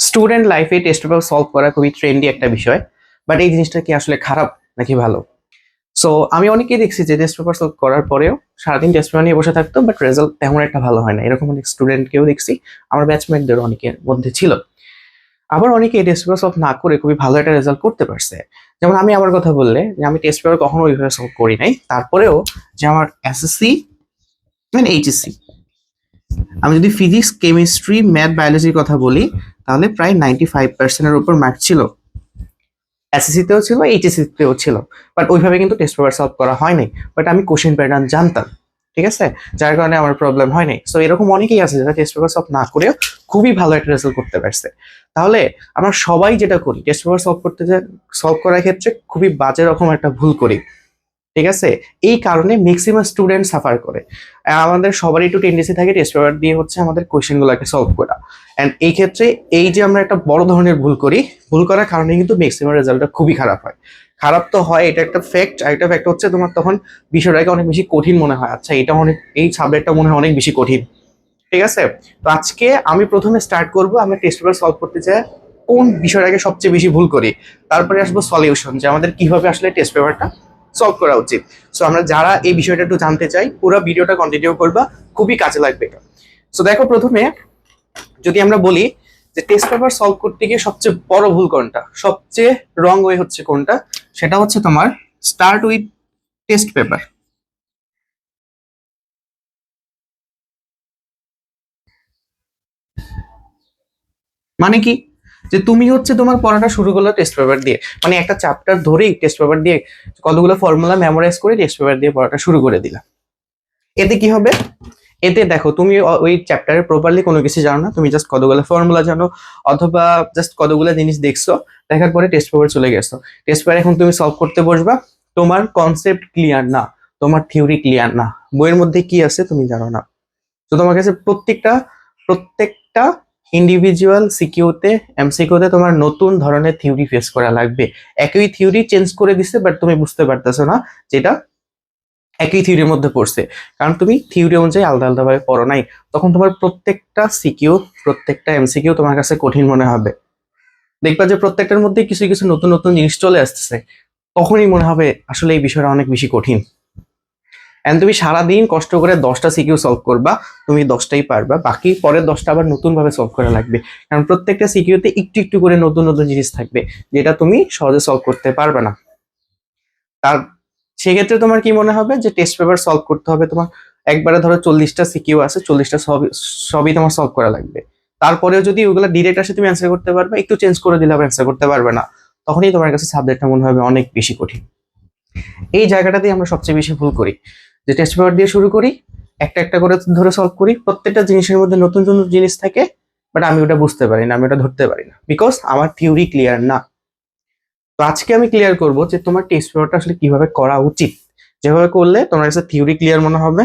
Student লাইফে test paper solve করা খুবই ট্রেন্ডি একটা বিষয় বাট এই জিনিসটা কি আসলে খারাপ নাকি ভালো? সো আমি অনেকেই দেখছি যে টেস্ট পেপার সলভ করার পরেও সারাদিন টেস্ট পেপার নিয়ে বসে থাকতো বাট রেজাল্ট তেমন একটা ভালো হয় না। এরকম অনেক স্টুডেন্টকেও দেখছি, আমার ব্যাচমেটদের অনেকের মধ্যে ছিল। আবার অনেকে টেস্ট পেপার সলভ না করে খুবই ভালো একটা রেজাল্ট করতে পারছে। যেমন আমি আমার কথা বললে যে আমি টেস্ট পেপার কখনো ওইভাবে সলভ করি নাই, তারপরেও যে আমার এসএসসি মানে এইচএসসি আমি যদি ফিজিক্স কেমিস্ট্রি ম্যাথ বায়োলজির কথা বলি তাহলে প্রায় নাইনটি ফাইভ পার্সেন্টের উপর মার্ক ছিল। এসএসসিতেও ছিল এইচএসসিতেও ছিল। বাট ওইভাবে কিন্তু টেস্ট পেপার সলভ করা হয় নাই। বাট আমি কোশ্চেন প্যাটার্ন জানতাম, ঠিক আছে? যার কারণে আমার প্রবলেম হয় নাই। সো এরকম অনেকেই আছে যারা টেস্ট পেপার সলভ না করেও খুবই ভালো একটা রেজাল্ট করতে পারছে। তাহলে আমরা সবাই যেটা করি টেস্ট পেপার সলভ করতে যে সলভ করার ক্ষেত্রে খুবই বাজে রকম একটা ভুল করি। ঠিক আছে? এই কারণে ম্যাক্সিমাম স্টুডেন্ট সাফার করে। আমাদের সবারই একটু টেন্ডেন্সি থাকে টেস্ট পেপার দিয়ে হচ্ছে আমাদের কোয়েশ্চেনগুলোকে সলভ করা। অ্যান্ড এই ক্ষেত্রে এই যে আমরা একটা বড় ধরনের ভুল করি, ভুল করার কারণে কিন্তু ম্যাক্সিমাম রেজাল্টটা খুবই খারাপ হয়। খারাপ তো হয়, এটা একটা ফ্যাক্ট আর একটা ফ্যাক্ট হচ্ছে তোমার তখন বিষয়টাকে অনেক বেশি কঠিন মনে হয়। আচ্ছা এটা অনেক, এই সাবজেক্টটা মনে হয় অনেক বেশি কঠিন। ঠিক আছে? তো আজকে আমি প্রথমে স্টার্ট করব, আমরা টেস্ট পেপার সলভ করতে চাই কোন বিষয়টাকে সবচেয়ে বেশি ভুল করি। তারপরে আসব সলিউশন যে আমাদের কীভাবে আসলে টেস্ট পেপারটা সলভ করা উচিত। সো আমরা যারা এই বিষয়টা একটু জানতে চাই, পুরো ভিডিওটা কন্টিনিউ করবা, খুবই কাজে লাগবে এটা। সো দেখো প্রথমে, যদি আমরা বলি যে টেস্ট পেপার সলভ করতে গিয়ে সবচেয়ে বড় ভুল কোনটা? সবচেয়ে রং ওয়ে হচ্ছে কোনটা? সেটা হচ্ছে তোমার স্টার্ট উইথ টেস্ট পেপার মানে কি? যে তুমি হচ্ছে তোমার পড়াটা শুরু করল টেস্ট পেপার দিয়ে। মানে একটা চ্যাপ্টার ধরেই টেস্ট পেপার দিয়ে কতগুলো ফর্মুলা মেমোরাইজ করে টেস্ট পেপার দিয়ে পড়াটা শুরু করে দিলা। এতে কি হবে? এতে দেখো, তুমি ওই চ্যাপ্টারে প্রপারলি কোনো কিছু জানো না, তুমি জাস্ট কতগুলো ফর্মুলা জানো, অথবা জাস্ট কতগুলো জিনিস দেখছ, দেখার পরে টেস্ট পেপার চলে গেছো। টেস্ট পেপার এখন তুমি সলভ করতে বসবা, তোমার কনসেপ্ট ক্লিয়ার না, তোমার থিওরি ক্লিয়ার না। বইয়ের মধ্যে কি আছে তুমি জানো না। তো তোমার কাছে প্রত্যেকটা প্রত্যেকটা ইন্ডিভিজুয়াল সিকিউতে এমসিকিউতে তোমার নতুন ধরনের থিওরি ফেস করা লাগবে। একই থিওরি চেঞ্জ করে দিছে বাট তুমি বুঝতে পারতেছো না যেটা একই থিওরির মধ্যে পড়ছে। কারণ তুমি থিওরি অনুযায়ী আলাদা আলাদা ভাবে পড়ো নাই। তখন তোমার প্রত্যেকটা সিকিউ প্রত্যেকটা এমসিকিউ তোমার কাছে কঠিন মনে হবে। দেখবা যে প্রত্যেকটার মধ্যে কিছু কিছু নতুন নতুন জিনিস চলে আসতেছে। তখনই মনে হবে আসলে এই বিষয়টা অনেক বেশি কঠিন। এন্ড তুমি সারাদিন কষ্ট করে দশটা সিকিউ সলভ করবা, তুমি দশটাই পারবা। বাকি পরের দশটা আবার নতুন ভাবে সলভ করা লাগবে। কারণ প্রত্যেকটা সিকিউতে একটু একটু করে নতুন নতুন জিনিস থাকবে, যেটা তুমি সহজে সলভ করতে পারবে না। তার, সেক্ষেত্রে তোমার কি মনে হবে? যে টেস্ট পেপার সলভ করতে হবে তোমার, একবারে ধরো চল্লিশটা সিকিউ আছে, চল্লিশটা সবই সবই তোমার সলভ করা লাগবে। তারপরেও যদি ওগুলো ডিরেক্ট আসে তুমি অ্যান্সার করতে পারবে, একটু চেঞ্জ করে দিলে আবার অ্যান্সার করতে পারবে না। তখনই তোমার কাছে সাবজেক্টটা মনে হবে অনেক বেশি কঠিন। এই জায়গাটাতেই আমরা সবচেয়ে বেশি ভুল করি। যে টেস্ট পেপার দিয়ে শুরু করি, একটা একটা করে ধরে সলভ করি, প্রত্যেকটা জিনিসের মধ্যে নতুন নতুন জিনিস থাকে বাট আমি ওটা বুঝতে পারি না, আমি ওটা ধরতে পারি না বিকজ আমার থিওরি ক্লিয়ার না। তো আজকে আমি ক্লিয়ার করব যে তোমার টেস্ট পেপারটা আসলে কীভাবে করা উচিত। যেভাবে করলে তোমার কাছে থিওরি ক্লিয়ার মনে হবে।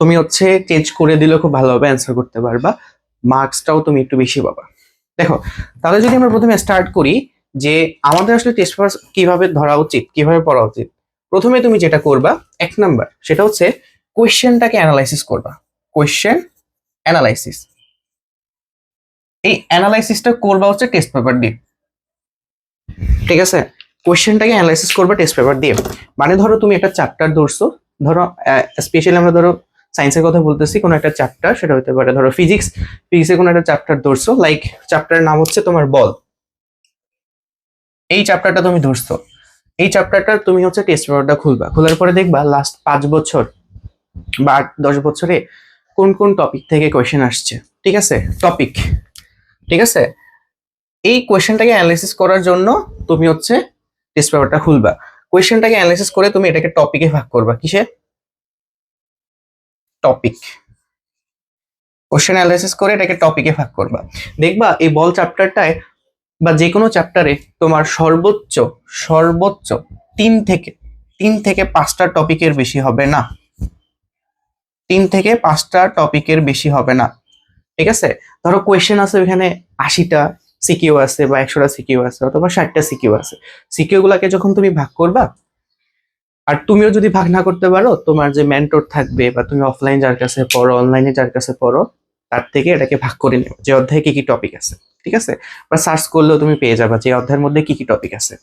তুমি হচ্ছে চেঞ্জ করে দিলেও খুব ভালোভাবে অ্যান্সার করতে পারবা। মার্কসটাও তুমি একটু বেশি পাবা। দেখো, তাহলে যদি আমরা প্রথমে স্টার্ট করি যে আমাদের আসলে টেস্ট পেপার কীভাবে ধরা উচিত, কীভাবে পড়া উচিত প্রথমে তুমি যেটা করবা, এক নাম্বার, সেটা হচ্ছে কোয়েশ্চেনটাকে অ্যানালাইসিস করবা। Question analysis. এই অ্যানালাইসিসটা করবা হচ্ছে টেস্ট পেপার দিয়ে। ঠিক আছে? কোয়েশ্চেনটাকে অ্যানালাইসিস করবা, টেস্ট পেপার দিয়ে। মানে ধরো তুমি একটা চ্যাপ্টার ধরছো, ধরো স্পেশালি আমরা ধরো সায়েন্সের কথা বলতেছি, কোনো একটা চ্যাপ্টার, সেটা হতে পারে ধরো ফিজিক্স ফিজিক্সের কোনো একটা চ্যাপ্টার ধরছো লাইক চ্যাপ্টারের নাম হচ্ছে তোমার বল। এই চ্যাপ্টারটা তুমি ধরছো। এই চ্যাপ্টারটা তুমি হচ্ছে টেস্ট পেপারটা খুলবা। খোলার পরে দেখবা লাস্ট পাঁচ বছর বা আট, দশ বছরে কোন কোন টপিক থেকে কোয়েশ্চেন আসছে। ঠিক আছে? টপিক ঠিক আছে? এই কোয়েশ্চেনটাকে অ্যানালাইসিস করার জন্য তুমি হচ্ছে টেস্ট পেপারটা খুলবা। কোয়েশ্চেনটাকে অ্যানালাইসিস করে তুমি এটাকে টপিকে ভাগ করবা। কিসে? টপিক কোয়েশ্চেন অ্যানালাইসিস করে এটাকে টপিকে ভাগ করবা। দেখবা এই বল চ্যাপ্টারটায় বা যে কোনো চ্যাপ্টারে তোমার সর্বোচ্চ সর্বোচ্চ তিন থেকে তিন থেকে পাঁচটা টপিকের বেশি হবে না। তিন থেকে পাঁচটা টপিকের বেশি হবে না। ঠিক আছে? ধরো কোয়েশ্চেন আছে ওইখানে আশিটা সিকিউ আছে বা একশোটা সিকিউ আছে অথবা ষাটটা সিকিউ আছে। সিকিউ গুলাকে যখন তুমি ভাগ করবা, আর তুমিও যদি ভাগ না করতে পারো, তোমার যে মেন্টর থাকবে বা তুমি অফলাইন যার কাছে পড়ো অনলাইনে যার কাছে পড়ো, তার থেকে এটাকে ভাগ করে নেবে। যে অধ্যায়ে কি কি টপিক আছে। ঠিক আছে? বা সার্চ করলেও তুমি পেয়ে যাবে যে অধ্যায়ের মধ্যে কি কি টপিক আছে।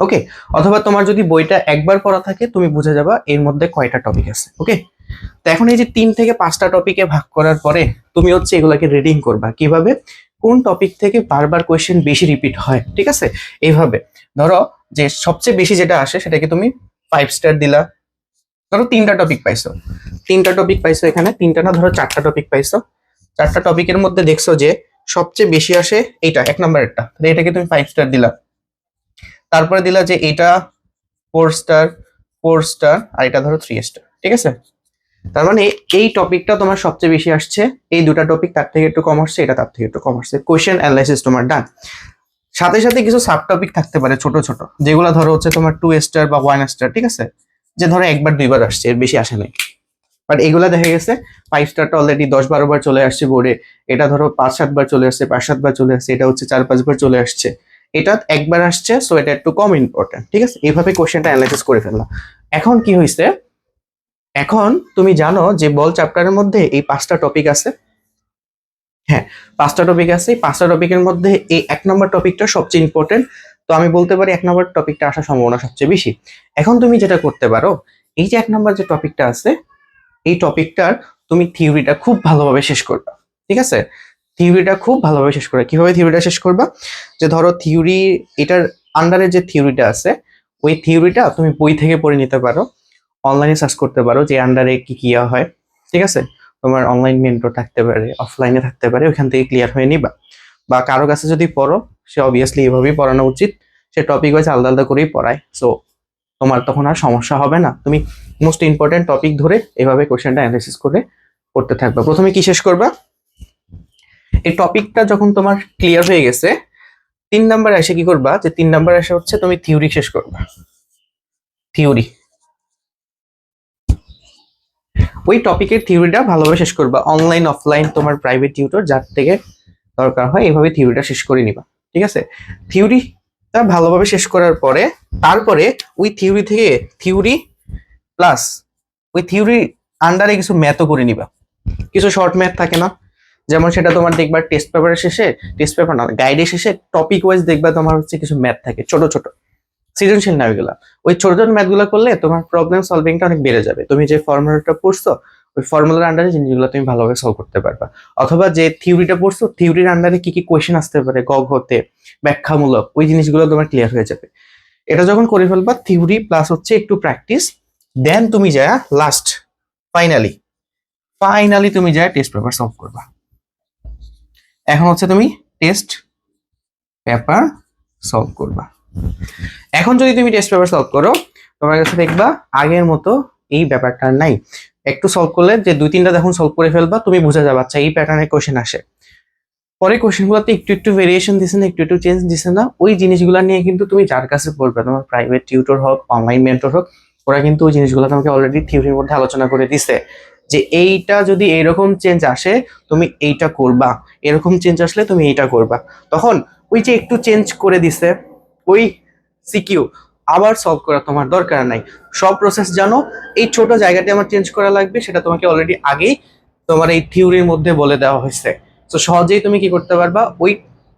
ওকে অথবা তোমার যদি বইটা একবার পড়া থাকে, তুমি বুঝে যাবা এর মধ্যে কয়টা টপিক আছে। ওকে তো এখন এই যে তিন থেকে পাঁচটা টপিকে ভাগ করার পরে তুমি হচ্ছে এগুলাকে রিডিং করবা। কীভাবে? কোন টপিক থেকে বারবার কোয়েশ্চেন বেশি রিপিট হয়, ঠিক আছে? এইভাবে। ধরো যে সবচেয়ে বেশি যেটা আসে, সেটাকে তুমি ফাইভ স্টার দিলা। ধরো তিনটা টপিক পাইছো। তিনটা টপিক পাইছো এখানে, তিনটা না, ধরো চারটা টপিক পাইছো। চারটা টপিকের মধ্যে দেখছ যে সবচেয়ে বেশি আসে এইটা, এক নম্বরেরটা তাহলে এটাকে তুমি ফাইভ স্টার দিলা। তারপরে দিলা যে এটা ফোর স্টার ফোর স্টার আর এটা ধরো থ্রি স্টার ঠিক আছে? তার মানে এই টপিকটা তোমার সবচেয়ে বেশি আসছে, এই দুটা টপিক তার থেকে একটু কম আসছে, এটা তার থেকে একটু কম আসছে। কোয়েশ্চেন অ্যানালাইসিস তোমার ডান সাথে সাথে কিছু সাব টপিক থাকতে পারে ছোট ছোট, যেগুলো ধরো হচ্ছে তোমার টু স্টার বা ওয়ান স্টার ঠিক আছে? যে ধরো একবার দুইবার আসছে, এর বেশি আসে নাই। বাট এগুলা দেখা গেছে ফাইভ স্টারটা অলরেডি দশ বারো বার চলে আসছে বোর্ডে এটা ধরো পাঁচ সাতবার চলে আসছে, পাঁচ সাতবার চলে আসছে, এটা হচ্ছে চার পাঁচবার চলে আসছে। এটা একবার আসছে সো এটা একটু কম ইম্পর্টেন্ট ঠিক আছে? এইভাবে কোশ্চেনটা অ্যানালাইসিস করে ফেললাম। এখন কি হয়েছে এখন তুমি জানো যে বল চ্যাপ্টারের মধ্যে এই পাঁচটা টপিক আছে। হ্যাঁ পাঁচটা টপিক আছে। এই পাঁচটা টপিকের মধ্যে এই এক নম্বর টপিকটা সবচেয়ে ইম্পর্টেন্ট তো আমি বলতে পারি এক নম্বর টপিকটা আসার সম্ভাবনা সবচেয়ে বেশি। এখন তুমি যেটা করতে পারো, এই যে এক নম্বর যে টপিকটা আছে এই টপিকটার তুমি থিওরিটা খুব ভালোভাবে শেষ করবা, ঠিক আছে? থিওরিটা খুব ভালোভাবে শেষ করবা। কীভাবে থিওরিটা শেষ করবা? যে ধরো থিওরি এটার আন্ডারে যে থিওরিটা আছে, ওই থিওরিটা তুমি বই থেকে পড়ে নিতে পারো অনলাইনে সার্চ করতে পারো যে আন্ডারে কি কি হয়, ঠিক আছে? তোমার অনলাইন মেন্টর থাকতে পারে অফলাইনে থাকতে পারে, ওখান থেকে ক্লিয়ার হয়ে নিবা। বা কারও কাছে যদি পড়ো, সে অবভিয়াসলি এভাবেই পড়ানো উচিত, সে টপিক ওয়াইজ আলাদা আলাদা করেই পড়ায়। সো তোমার তখন আর সমস্যা হবে না। তুমি মোস্ট ইম্পর্টেন্ট টপিক ধরে এভাবে কোশ্চেনটা অ্যানালাইসিস করে পড়তে থাকবে। প্রথমে কি শেষ করবা? এই টপিকটা যখন তোমার ক্লিয়ার হয়ে গেছে, তিন নাম্বার এসে কি করবা? যে তিন নাম্বার এসে হচ্ছে তুমি থিওরি শেষ করবা। থিওরি ওই টপিকের থিওরিটা ভালোভাবে শেষ করবা। অনলাইন অফলাইন তোমার প্রাইভেট টিউটর যার থেকে দরকার হয়, এভাবে থিওরিটা শেষ করে নিবা। ঠিক আছে? থিওরিটা ভালোভাবে শেষ করার পরে তারপরে ওই থিওরি থেকে থিওরি প্লাস ওই থিওরি আন্ডারে কিছু ম্যাথও করে নিবা। কিছু শর্ট ম্যাথ থাকে না। যেমন সেটা তোমার দেখবা টেস্ট পেপারের শেষে টেস্ট পেপার না গাইডের শেষে টপিক ওয়াইজ দেখবা তোমার হচ্ছে কিছু ম্যাথ থাকে, ছোট ছোট। সৃজনশীল ওইগুলা ওই ছোট ছোট ম্যাথগুলো করলে তোমার প্রবলেম সলভিংটা অনেক বেড়ে যাবে। তুমি যে ফর্মুলাটা পড়ছো, ওই ফর্মুলার আন্ডারে জিনিসগুলো তুমি ভালোভাবে সলভ করতে পারবা। অথবা যে থিওরিটা পড়ছো থিওরির আন্ডারে কি কি কোয়েশ্চেন আসতে পারে গ ঘতে ব্যাখ্যামূলক, ওই জিনিসগুলো তোমার ক্লিয়ার হয়ে যাবে। এটা যখন করে ফেলবা থিওরি প্লাস হচ্ছে একটু প্র্যাকটিস দেন তুমি যা লাস্ট ফাইনালি ফাইনালি তুমি যা টেস্ট পেপার সলভ করবা। এখন হচ্ছে তুমি টেস্ট পেপার সলভ করবা। এখন যদি তুমি টেস্ট পেপার সলভ করো, তোমার কাছে দেখবা আগের মতো এই ব্যাপারটা নাই। একটু সলভ করলে যে দুই তিনটা যখন সলভ করে ফেলবা, তুমি বুঝে যাবে আচ্ছা এই প্যাটার্নের কোশ্চেন আসে। পরে কোশ্চেনগুলোতে একটু একটু ভেরিয়েশন দিছে না, একটু একটু চেঞ্জ দিছে না, ওই জিনিসগুলো নিয়ে কিন্তু তুমি যার কাছে পড়বে, তোমার প্রাইভেট টিউটর হোক অনলাইন মেন্টর হোক, ওরা কিন্তু ওই জিনিসগুলো তোমাকে অলরেডি থিওরির মধ্যে আলোচনা করে দিছে যে এইটা যদি এইরকম চেঞ্জ আসে, তুমি এইটা করবা। এরকম চেঞ্জ আসলে তুমি এইটা করবা। তখন ওই যে একটু চেঞ্জ করে দিছে, ওই সিকিউ আবার সলভ করা তোমার দরকার নাই। সব প্রসেস জানো, এই ছোট জায়গাটি আমার চেঞ্জ করা লাগবে, সেটা তোমাকে অলরেডি আগেই তোমার এই থিওরির মধ্যে বলে দেওয়া হয়েছে। তো সহজেই তুমি কি করতে পারবা? ওই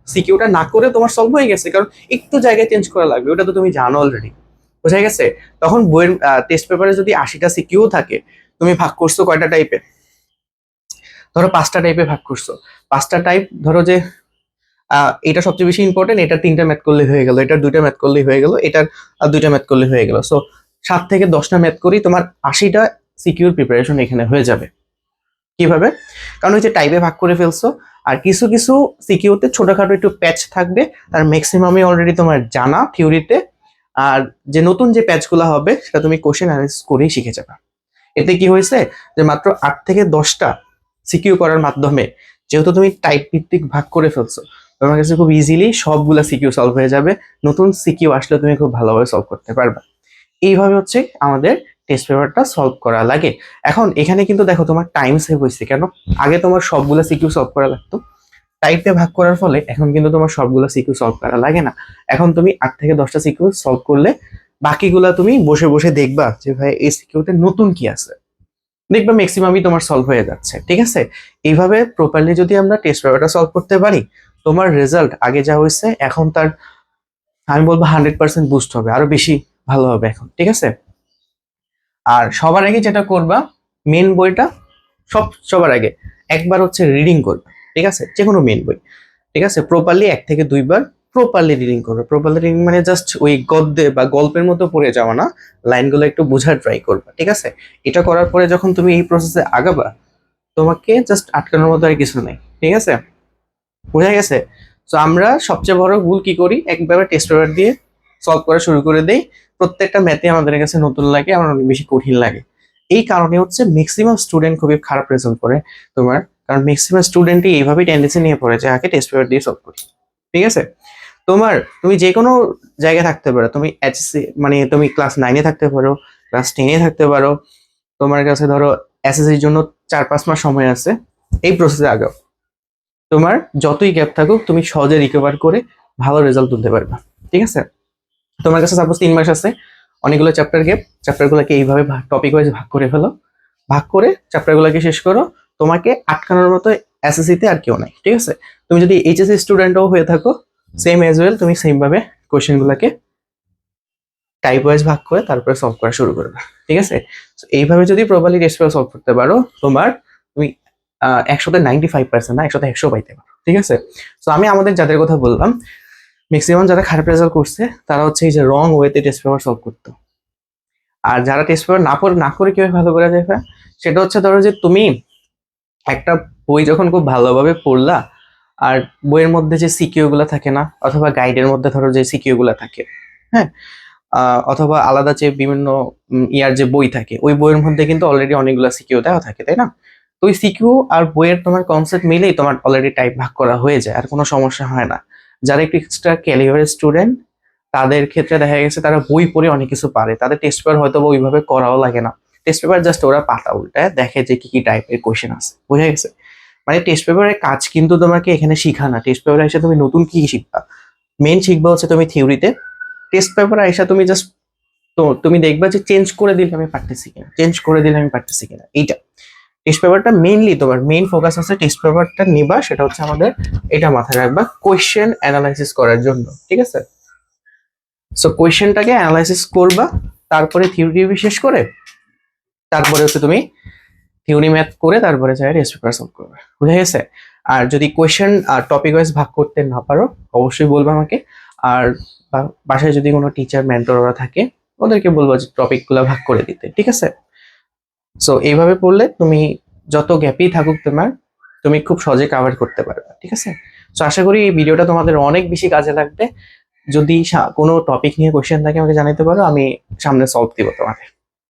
সিকিউটা না করে তোমার সলভ হয়ে গেছে, কারণ একটু জায়গায় চেঞ্জ করা লাগবে, ওটা তো তুমি জানো অলরেডি বোঝা গেছে? তখন বইয়ের টেস্ট পেপারে যদি আশিটা সিকিউ থাকে, তুমি ভাগ করছ কয়টা টাইপে ধরো পাঁচটা টাইপে ভাগ করছ। পাঁচটা টাইপ ধরো যে এটা সবচেয়ে বেশি ইম্পর্টেন্ট এটা তিনটা ম্যাথ করলে হয়ে গেল এটার দুইটা ম্যাথ করলে হয়ে গেল, এটার দুইটা ম্যাথ করলে হয়ে গেল। সো সাত থেকে দশটা ম্যাথ করি তোমার আশিটা সিকিউর প্রিপারেশন এখানে হয়ে যাবে। কীভাবে? কারণ ওই যে টাইপে ভাগ করে ফেলছো, আর কিছু কিছু সিকিউতে ছোটখাটো একটু প্যাচ থাকবে, তার ম্যাক্সিমামই অলরেডি তোমার জানা থিওরিতে আর যে নতুন যে প্যাচগুলো হবে, সেটা তুমি কোশ্চেন অ্যানালাইসিস করেই শিখে যাবে। এতে কি হয়েছে যে মাত্র আট থেকে দশটা সিকিউ করার মাধ্যমে, যেহেতু তুমি টাইপ ভিত্তিক ভাগ করে ফেলছো, তোমার কাছে খুব ইজিলি সবগুলা সিকিউ সলভ হয়ে যাবে, নতুন সিকিউ আসলে তুমি খুব ভালোভাবে সলভ করতে পারবে। এইভাবে হচ্ছে আমাদের টেস্ট পেপারটা সলভ করা লাগে। এখন এখানে কিন্তু দেখো তোমার টাইম সেভ হয়েছে কেন? আগে তোমার সবগুলো সিকিউ সলভ করা লাগতো। টাইপে ভাগ করার ফলে এখন কিন্তু তোমার সবগুলো সিকিউ সলভ করা লাগে না। এখন তুমি আট থেকে দশটা সিকিউ সলভ করলে বাকিগুলা তুমি বসে বসে দেখবা যে ভাই এই সিকিউতে নতুন কি আছে। দেখবে ম্যাক্সিমামই তোমার সলভ হয়ে যাচ্ছে, ঠিক আছে? এইভাবে প্রপারলি যদি আমরা টেস্ট পেপারটা সলভ করতে পারি, তোমার রেজাল্ট আগে যা হয়েছে, এখন তার, আমি বলব হান্ড্রেড পার্সেন্ট বুস্ট হবে, আরও বেশি ভালো হবে এখন, ঠিক আছে? আর সবার আগে যেটা করবা মেন বইটা সব, সবার আগে একবার হচ্ছে রিডিং করবে, ঠিক আছে? যে কোনো মেন বই, ঠিক আছে? প্রপারলি এক থেকে দুইবার প্রপারলি রিডিং করবে। প্রপারলি রিডিং মানে জাস্ট ওই গদ্যে বা গল্পের মতো পড়ে যাওয়া না, লাইনগুলো একটু বোঝার ট্রাই করবে, ঠিক আছে? এটা করার পরে যখন তুমি এই প্রসেসে আগাবা, তোমাকে জাস্ট আটকানোর মতো আর কিছু নেই, ঠিক আছে? বোঝা গেছে? তো আমরা সবচেয়ে বড় ভুল কি করি? একবারে টেস্ট পেপার দিয়ে সলভ করা শুরু করে দেই। প্রত্যেকটা ম্যাথে আমাদের কাছে নতুন লাগে আমার অনেক বেশি কঠিন লাগে। এই কারণে হচ্ছে ম্যাক্সিমাম স্টুডেন্ট খুবই খারাপ রেজাল্ট করে তোমার। কারণ ম্যাক্সিমাম স্টুডেন্টই এইভাবেই টেন্ডেন্সি নিয়ে পড়ে যে, আগে টেস্ট পেপার দিয়ে সলভ করি। ঠিক আছে? তোমার, তুমি যে কোনো জায়গায় থাকতে পারো, তুমি এইচএসসি মানে তুমি ক্লাস নাইনে থাকতে পারো ক্লাস টেনে থাকতে পারো। তোমার কাছে ধরো এসএসসির জন্য চার পাঁচ মাস সময় আছে, এই প্রসেসে আগাও। তোমার যতই গ্যাপ থাকুক, তুমি সহজে রিকভার করে ভালো রেজাল্ট তুলতে পারবে। ঠিক আছে? তোমার কাছে সাপোজ তিন মাস আছে, অনেকগুলো চ্যাপ্টার গ্যাপ চ্যাপ্টারগুলোকে এইভাবে টপিক ওয়াইজ ভাগ করে ফেলো। ভাগ করে চ্যাপ্টারগুলোকে শেষ করো, তোমাকে আটকানোর মতো এসএসসিতে আর কেউ নাই, ঠিক আছে? তুমি যদি এইচএসসি স্টুডেন্টও হয়ে থাকো সেম এজ ওয়েল তুমি সেম ভাবে কোয়েশ্চেনগুলোকে টাইপ ওয়াইজ ভাগ করে তারপরে সলভ করা শুরু করবে, ঠিক আছে? এইভাবে যদি প্রপারলি টেস্ট সলভ করতে পারো, তোমার তুমি একশোতে নাইনটি ফাইভ পার্সেন্ট না, একশোতে একশো পাইতে পারো, ঠিক আছে? তো আমি আমাদের যাদের কথা বললাম ম্যাক্সিমাম যারা খারাপ রেজাল্ট করছে, তারা হচ্ছে এই যে রং ওয়েতে টেস্ট পেপার সলভ করতো। আর যারা টেস্ট পেপার না পড়ে, না করে কীভাবে ভালো করা যাবে সেটা হচ্ছে ধরো যে তুমি একটা বই যখন খুব ভালোভাবে পড়লা, আর বইয়ের মধ্যে যে সিকিউ গুলা থাকে না, অথবা গাইডের মধ্যে ধরো যে সিকিউ গুলা থাকে হ্যাঁ? অথবা আলাদা যে বিভিন্ন ইয়ার যে বই থাকে, ওই বইয়ের মধ্যে কিন্তু অলরেডি অনেকগুলো সিকিউ দেওয়া থাকে, তাই না? তো ওই সিকিউ আর বইয়ের তোমার কনসেপ্ট মিলেই তোমার অলরেডি টাইপ ভাগ করা হয়ে যায়, আর কোনো সমস্যা হয় না। যারা একটু এক্সট্রা ক্যালিভারের স্টুডেন্ট তাদের ক্ষেত্রে দেখা গেছে তারা বই পড়ে অনেক কিছু পারে। তাদের টেস্ট পেপার হয়তো বা ওইভাবে করাও লাগে না। টেস্ট পেপার জাস্ট ওরা পাতা উল্টায় দেখে যে কি কি টাইপের কোয়েশ্চেন আছে। বুঝা গেছে? মানে টেস্ট পেপারের কাজ কিন্তু তোমাকে এখানে শিখা না। টেস্ট পেপারে এসে তুমি নতুন কি শিখবা? মেন শিখবা হচ্ছে তুমি থিওরিতে টেস্ট পেপারে এসে তুমি জাস্ট তো, তুমি দেখবা যে চেঞ্জ করে দিলে আমি পারতেছি কিনা। চেঞ্জ করে দিলে আমি পারতেছি কিনা। এইটা। টেস্ট পেপারটা মেইনলি তোমার মেইন ফোকাস আছে টেস্ট পেপারটা নিবা, সেটা হচ্ছে আমাদের এটা মাথায় রাখবা কোয়েশ্চেন অ্যানালাইসিস করার জন্য, ঠিক আছে? সো কোয়েশ্চেনটাকে অ্যানালাইসিস করবা, তারপরে থিওরি শেষ করে, তারপরে হচ্ছে তুমি থিওরি ম্যাথ করে তারপরে চাই টেস্ট পেপার সলভ করবে, বুঝে গেছে? আর যদি কোয়েশ্চেন আর টপিক ওয়াইজ ভাগ করতে না পারো, অবশ্যই বলবে আমাকে। আর বাসায় যদি কোনো টিচার মেন্টর ওরা থাকে, ওদেরকে বলব যে টপিকগুলো ভাগ করে দিতে, ঠিক আছে? সো এইভাবে পড়লে তুমি যত গ্যাপই থাকুক তোমার, তুমি খুব সহজে কাভার করতে পারবে, ঠিক আছে? সো আশা করি এই ভিডিওটা তোমাদের অনেক বেশি কাজে লাগবে। যদি কোনো টপিক নিয়ে কোয়েশ্চেন থাকে আমাকে জানাতে পারো, আমি সামনে সলভ দিব তোমাকে